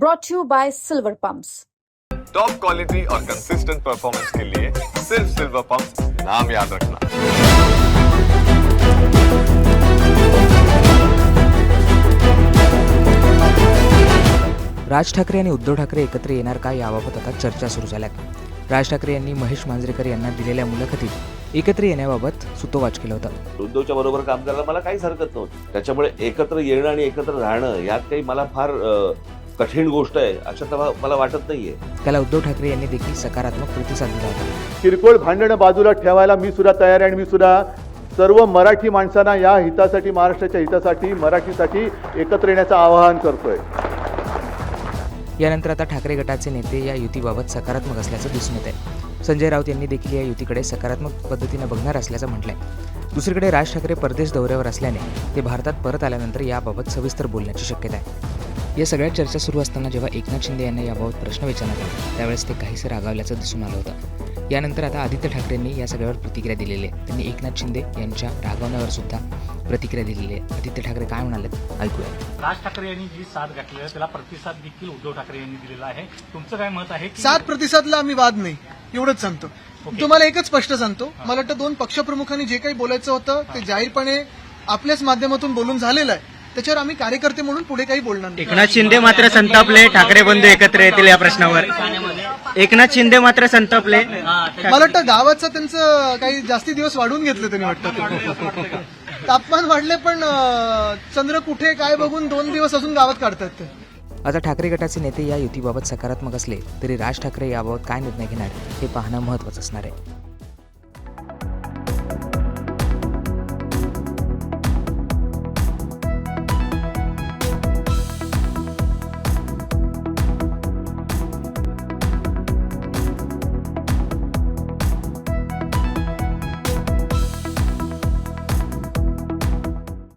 brought to you by Silver Pumps. Top quality और consistent performance के लिए सिर्फ सिल्वर पंप नाम याद रखना। राज ठाकरे आणि उद्धव ठाकरे एकत्र येणार का याबाबत आता चर्चा सुरू झाल्यात. राज ठाकरे यांनी महेश मांजरेकर यांना दिलेल्या मुलाखतीत एकत्र येण्याबाबत सुतोवाच केलं होतं. उद्धवच्या बरोबर काम करायला मला काहीच हरकत नव्हती. त्याच्यामुळे एकत्र येणं आणि एकत्र राहणं यात काही मला फार कठीण गोष्ट आहे. मला- मला वाटत नाहीये. त्याला उद्धव ठाकरे यांनी देखील सकारात्मक प्रतिसाद दिला होता. किरकोळ भांडणं बाजूला ठेवायला मी सुद्धा तयार आहे आणि मी सुद्धा सर्व मराठी माणसांना या हितासाठी महाराष्ट्राच्या हितासाठी मराठीसाठी एकत्र येण्याचं आवाहन करतोय. यानंतर आता ठाकरे गटाचे नेते या युतीबाबत सकारात्मक असल्याचं दिसून येत आहे संजय राऊत यांनी देखील या युतीकडे सकारात्मक पद्धतीनं बघणार असल्याचं म्हटलंय. दुसरीकडे राज ठाकरे परदेश दौऱ्यावर असल्याने ते भारतात परत आल्यानंतर याबाबत सविस्तर बोलण्याची शक्यता आहे. या सगळ्या चर्चा सुरू असताना जेव्हा एकनाथ शिंदे यांना याबाबत प्रश्न विचारण्यात आला त्यावेळेस ते काहीसे रागावल्याचं दिसून आलं होतं. यानंतर आता आदित्य ठाकरेंनी या सगळ्यावर प्रतिक्रिया दिलेली आहे. त्यांनी एकनाथ शिंदे यांच्या रागावण्यावर सुद्धा प्रतिक्रिया दिलेली आहे. आदित्य ठाकरे काय म्हणाले ऐकूया. राज ठाकरे यांनी जी साथ घातली आहे त्याला प्रतिसाद देखील उद्धव ठाकरे यांनी दिलेला आहे. तुमचं काय मत आहे सात प्रतिसादला आम्ही वाद नाही. एवढंच सांगतो. तुम्हाला एकच स्पष्ट सांगतो. मला वाटतं दोन पक्षप्रमुखांनी जे काही बोलायचं होतं ते जाहीरपणे आपल्याच माध्यमातून बोलून झालेलं आहे. त्याच्यावर आम्ही कार्यकर्ते म्हणून पुढे काही बोलणार नाही. एकनाथ शिंदे मात्र संतापले ठाकरे बंधू एकत्र येतील या प्रश्नावर. एकनाथ शिंदे मात्र संतापले. मला वाटतं गावाचं त्यांचं काही जास्ती दिवस वाढवून घेतलं त्यांनी वाटतं तापमान वाढले पण चंद्र कुठे काय बघून दोन दिवस अजून गावात काढतात ते. आता ठाकरे गटाचे नेते या युतीबाबत सकारात्मक असले तरी राज ठाकरे याबाबत काय निर्णय घेणार हे पाहणं महत्त्वाचं असणार आहे.